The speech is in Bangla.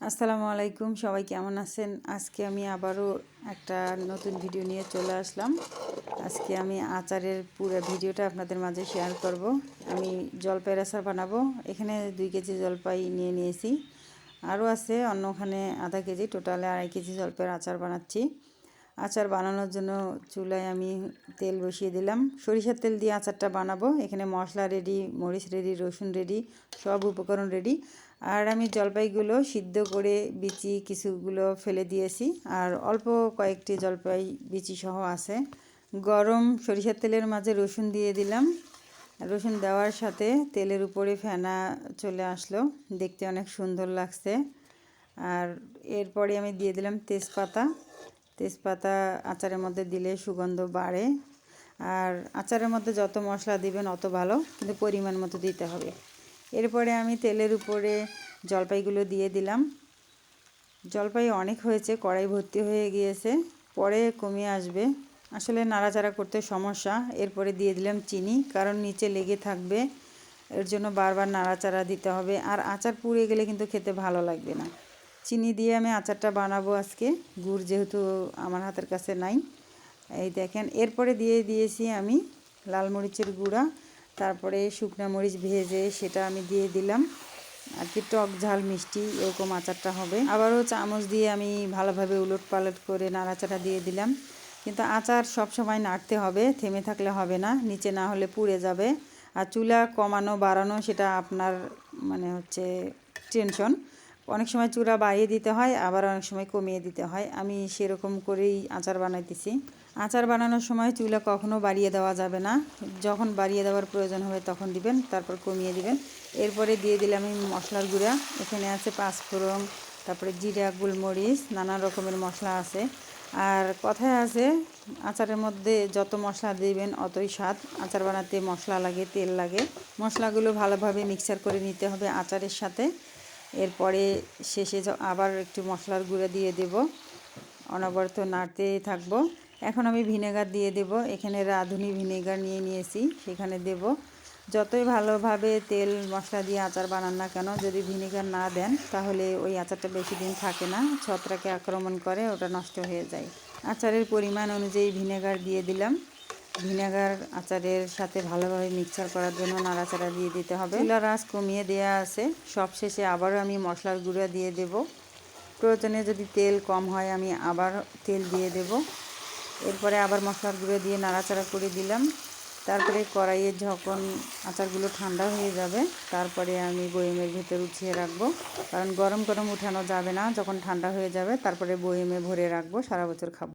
আসসালামু আলাইকুম, সবাই কেমন আছেন? আজকে আমি আবারও একটা নতুন ভিডিও নিয়ে চলে আসলাম। আজকে আমি আচারের পুরো ভিডিওটা আপনাদের মাঝে শেয়ার করব। আমি জলপাইয়ের আচার বানাবো। এখানে দুই কেজি জলপাই নিয়ে নিয়েছি। আরও আছে অন্য ওখানে আধা কেজি, টোটালে আড়াই কেজি জলপাইয়ের আচার বানাচ্ছি। আচার বানানোর জন্য চুলায় আমি তেল বসিয়ে দিলাম। সরিষার তেল দিয়ে আচারটা বানাবো। এখানে মশলা রেডি মরিচ রেডি রসুন রেডি সব উপকরণ রেডি আর আমি জলপাইগুলো সিদ্ধ করে বিচি কিছুগুলো ফেলে দিয়েছি। আর অল্প কয়েকটি জলপাই বিচি সহ আছে। গরম সরিষার তেলের মাঝে রসুন দিয়ে দিলাম। রসুন দেওয়ার সাথে তেলের উপরে ফেনা চলে আসলো। দেখতে অনেক সুন্দর লাগছে। আর এরপরে আমি দিয়ে দিলাম তেজপাতা। তেজপাতা আচারের মধ্যে দিলে সুগন্ধ বাড়ে। আর আচারের মধ্যে যত মশলা দিবেন অত ভালো, কিন্তু পরিমাণ মতো দিতে হবে। এরপরে আমি তেলের উপরে জলপাইগুলো দিয়ে দিলাম। জলপাই অনেক হয়েছে, কড়াই ভর্তি হয়ে গিয়েছে, পরে কমিয়ে আসবে। আসলে নাড়াচাড়া করতে সমস্যা, এরপরে দিয়ে দিলাম চিনি, কারণ নিচে লেগে থাকবে, এর জন্য বারবার নাড়াচাড়া দিতে হবে, আর আচার পুড়ে গেলে কিন্তু খেতে ভালো লাগবে না। চিনি দিয়ে আমি আচারটা বানাবো আজকে, গুড় যেহেতু আমার হাতের কাছে নাই। এই দেখেন, এরপরে দিয়ে দিয়েছি আমি লাল মরিচের গুঁড়া তারপরে শুকনা মরিচ ভেজে সেটা আমি দিয়ে দিলাম। আর কি টক ঝাল মিষ্টি, এরকম আচারটা হবে। আবারও চামচ দিয়ে আমি ভালোভাবে উলট পালট করে নাড়াচাড়া দিয়ে দিলাম। কিন্তু আচার সব সময় নাড়তে হবে, থেমে থাকলে হবে না, নিচে না হলে পুড়ে যাবে। আর চুলা কমানো, বাড়ানো, সেটা আপনার মানে হচ্ছে টেনশন অনেক সময় চূড়া বাড়িয়ে দিতে হয়, আবার অনেক সময় কমিয়ে দিতে হয়। আমি সেরকম করেই আচার বানাইতেছি। আচার বানানোর সময় চুলা কখনো বাড়িয়ে দেওয়া যাবে না। যখন বাড়িয়ে দেওয়ার প্রয়োজন হবে তখন দিবেন, তারপর কমিয়ে দিবেন। এরপরে দিয়ে দিলাম আমি মশলার গুঁড়া। এখানে আছে পাঁচফোড়ন, তারপরে জিরা, গোলমরিচ, নানা রকমের মশলা আছে। আর কথায় আছে, আচারের মধ্যে যত মশলা দিবেন অতই স্বাদ। আচার বানাতে মশলা লাগে, তেল লাগে। মশলাগুলো ভালোভাবে মিক্সার করে নিতে হবে আচারের সাথে। এরপরে শেষে আবার একটু মশলার গুঁড়ো দিয়ে দেব। অনবরত নাড়তে থাকব। এখন আমি ভিনেগার দিয়ে দেব। এখানে রাঁধুনি ভিনেগার নিয়ে নিয়েছি, সেখানে দেব। যতই ভালোভাবে তেল মশলা দিয়ে আচার বানান না কেন, যদি ভিনেগার না দেন, তাহলে ওই আচারটা বেশি দিন থাকে না। ছত্রাকে আক্রমণ করে ওটা নষ্ট হয়ে যায়। আচারের পরিমাণ অনুযায়ী ভিনেগার দিয়ে দিলাম। ভিনেগার আচারের সাথে ভালোভাবে মিক্সার করার জন্য নাড়াচাড়া দিয়ে দিতে হবে। চুলার আঁচ কমিয়ে দেওয়া আছে। সব শেষে আবারও আমি মশলার গুঁড়া দিয়ে দেব। প্রয়োজনে যদি তেল কম হয়, আমি আবার তেল দিয়ে দেব। এরপরে আবার মশলার গুঁড়ো দিয়ে নাড়াচাড়া করে দিলাম। তারপরে কড়াইয়ে যখন আচারগুলো ঠান্ডা হয়ে যাবে, তারপরে আমি বয়েমের ভেতর উঠিয়ে রাখব। কারণ গরম গরম উঠানো যাবে না। যখন ঠান্ডা হয়ে যাবে, তারপরে বয়েমে ভরে রাখব। সারা বছর খাব।